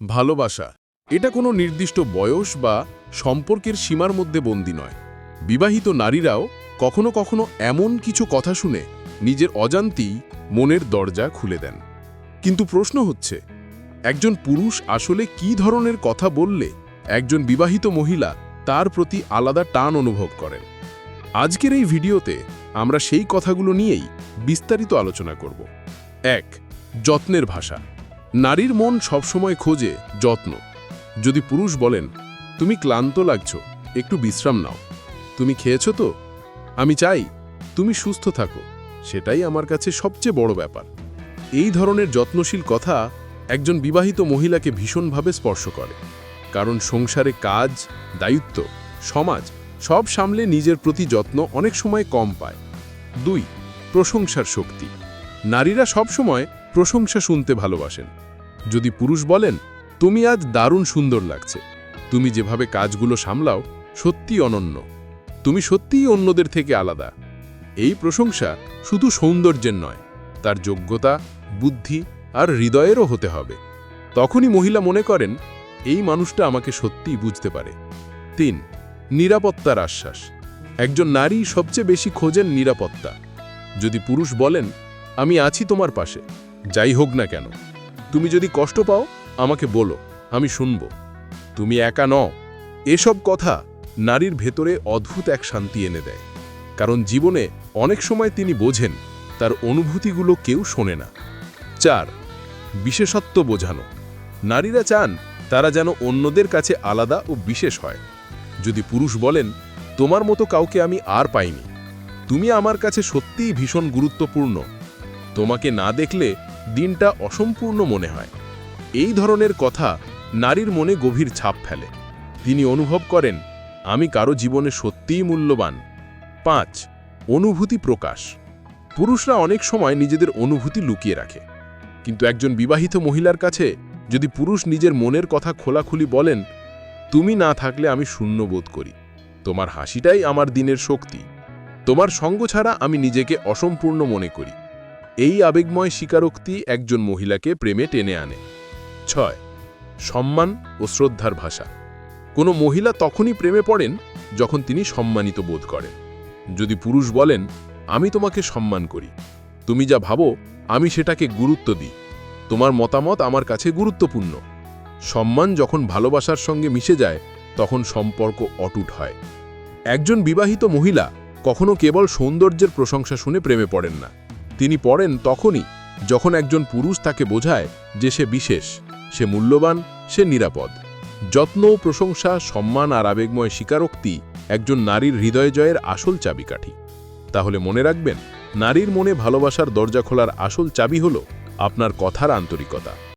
ভালোবাসা। এটা কোনো নির্দিষ্ট বয়স বা সম্পর্কের সীমার মধ্যে বন্দী নয়। বিবাহিত নারীরাও কখনো কখনো এমন কিছু কথা শুনে নিজের অজান্তেই মনের দরজা খুলে দেন। কিন্তু প্রশ্ন হচ্ছে, একজন পুরুষ আসলে কি ধরনের কথা বললে একজন বিবাহিত মহিলা তার প্রতি আলাদা টান অনুভব করেন? আজকের এই ভিডিওতে আমরা সেই কথাগুলো নিয়েই বিস্তারিত আলোচনা করব। এক, যত্নের ভাষা। নারীর মন সবসময় খোঁজে যত্ন। যদি পুরুষ বলেন, তুমি ক্লান্ত লাগছ, একটু বিশ্রাম নাও। তুমি খেয়েছো তো? আমি চাই তুমি সুস্থ থাকো। সেটাই আমার কাছে সবচেয়ে বড় ব্যাপার। এই ধরনের যত্নশীল কথা একজন বিবাহিত মহিলাকে ভীষণভাবে স্পর্শ করে। কারণ সংসারে কাজ, দায়িত্ব, সমাজ সব সামলে নিজের প্রতি যত্ন অনেক সময় কম পায়। দুই, প্রশংসার শক্তি। নারীরা সবসময় প্রশংসা শুনতে ভালোবাসেন। যদি পুরুষ বলেন, তুমি আজ দারুণ সুন্দর লাগছে। তুমি যেভাবে কাজগুলো সামলাও সত্যি অনন্য। তুমি সত্যিই অন্যদের থেকে আলাদা। এই প্রশংসা শুধু সৌন্দর্যের নয়, তার যোগ্যতা, বুদ্ধি আর হৃদয়েরও হতে হবে। তখনই মহিলা মনে করেন, এই মানুষটা আমাকে সত্যিই বুঝতে পারে। তিন, নিরাপত্তার আশ্বাস। একজন নারী সবচেয়ে বেশি খোঁজেন নিরাপত্তা। যদি পুরুষ বলেন, আমি আছি তোমার পাশে। যাই হোক না কেন, তুমি যদি কষ্ট পাও, আমাকে বলো, আমি শুনব। তুমি একা নও। এসব কথা নারীর ভেতরে অদ্ভুত এক শান্তি এনে দেয়। কারণ জীবনে অনেক সময় তিনি বোঝেন, তার অনুভূতিগুলো কেউ শোনে না। চার, বিশেষত্ব বোঝানো। নারীরা চান তারা যেন অন্যদের কাছে আলাদা ও বিশেষ হয়। যদি পুরুষ বলেন, তোমার মতো কাউকে আমি আর পাইনি। তুমি আমার কাছে সত্যিই ভীষণ গুরুত্বপূর্ণ। তোমাকে না দেখলে দিনটা অসম্পূর্ণ মনে হয়। এই ধরনের কথা নারীর মনে গভীর ছাপ ফেলে। তিনি অনুভব করেন, আমি কারও জীবনে সত্যিই মূল্যবান। পাঁচ, অনুভূতি প্রকাশ। পুরুষরা অনেক সময় নিজেদের অনুভূতি লুকিয়ে রাখে। কিন্তু একজন বিবাহিত মহিলার কাছে যদি পুরুষ নিজের মনের কথা খোলাখুলি বলেন, তুমি না থাকলে আমি শূন্য বোধ করি। তোমার হাসিটাই আমার দিনের শক্তি। তোমার সঙ্গ ছাড়া আমি নিজেকে অসম্পূর্ণ মনে করি। এই আবেগময় স্বীকারোক্তি একজন মহিলাকে প্রেমে টেনে আনে। ছয়, সম্মান ও শ্রদ্ধার ভাষা। কোনো মহিলা তখনই প্রেমে পড়েন যখন তিনি সম্মানিত বোধ করেন। যদি পুরুষ বলেন, আমি তোমাকে সম্মান করি। তুমি যা ভাবো, আমি সেটাকে গুরুত্ব দিই। তোমার মতামত আমার কাছে গুরুত্বপূর্ণ। সম্মান যখন ভালোবাসার সঙ্গে মিশে যায়, তখন সম্পর্ক অটুট হয়। একজন বিবাহিত মহিলা কখনো কেবল সৌন্দর্যের প্রশংসা শুনে প্রেমে পড়েন না। তিনি পড়েন তখনই যখন একজন পুরুষ তাকে বোঝায় যে সে বিশেষ, সে মূল্যবান, সে নিরাপদ। যত্ন, প্রশংসা, সম্মান আর আবেগময় স্বীকারোক্তি একজন নারীর হৃদয় জয়ের আসল চাবিকাঠি। তাহলে মনে রাখবেন, নারীর মনে ভালোবাসার দরজা খোলার আসল চাবি হল আপনার কথার আন্তরিকতা।